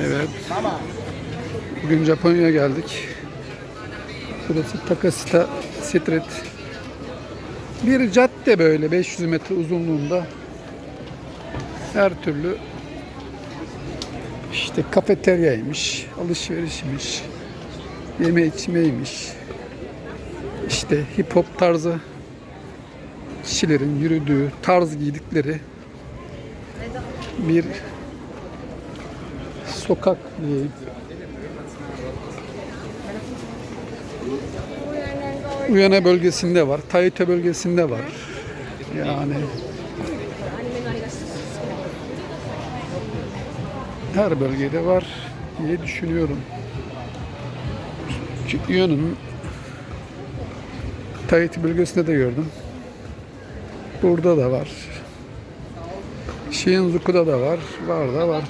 Evet. Bugün Japonya'ya geldik. Burası Takasita Street. Bir cadde böyle 500 metre uzunluğunda. Her türlü işte kafeteryaymış, alışverişmiş, yeme içmeymiş. İşte hip hop tarzı kişilerin yürüdüğü, tarz giydikleri bir sokak diyeyim. Uyana bölgesinde var, Taito bölgesinde var. Yani her bölgede var diye düşünüyorum. Uya'nın Taito bölgesinde de gördüm. Burada da var. Shinjuku'da da var. Var da var.